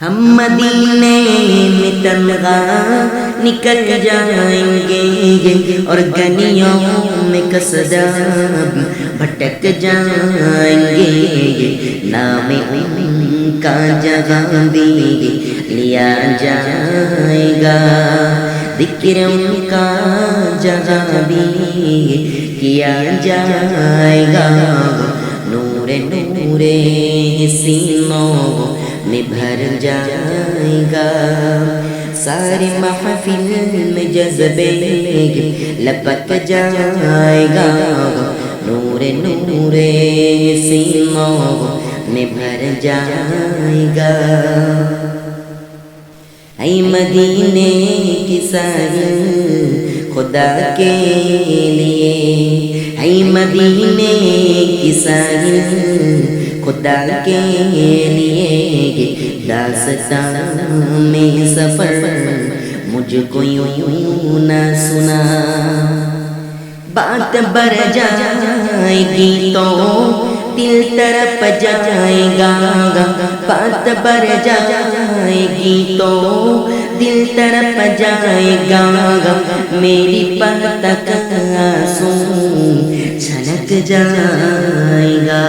हम मदीने में तनगा निकल जाएँगे और गनियों में कसदाब भटक जाएँगे। नाम का जगह भी लिया जाएगा। ज़िक्र का जगह भी किया जाएगा। नूरे नूरे सीनों में भर जाएगा। सारी महफिल में जज्बे लपक जाएगा। नूरे नूरे सीनों में भर जाएगा। ऐ मदीने की साहिल खुदा के लिए, ऐ मदीने की साहिल खुदा के लिए दासता में सफ़र। मुझको यूँ ना सुना। बात बर जाएगी तो दिल तरफ़ जाएगा। बात बर जाएगी तो दिल तरफ़ जाएगा। मेरी पल तक आँसू छलक जाएगा।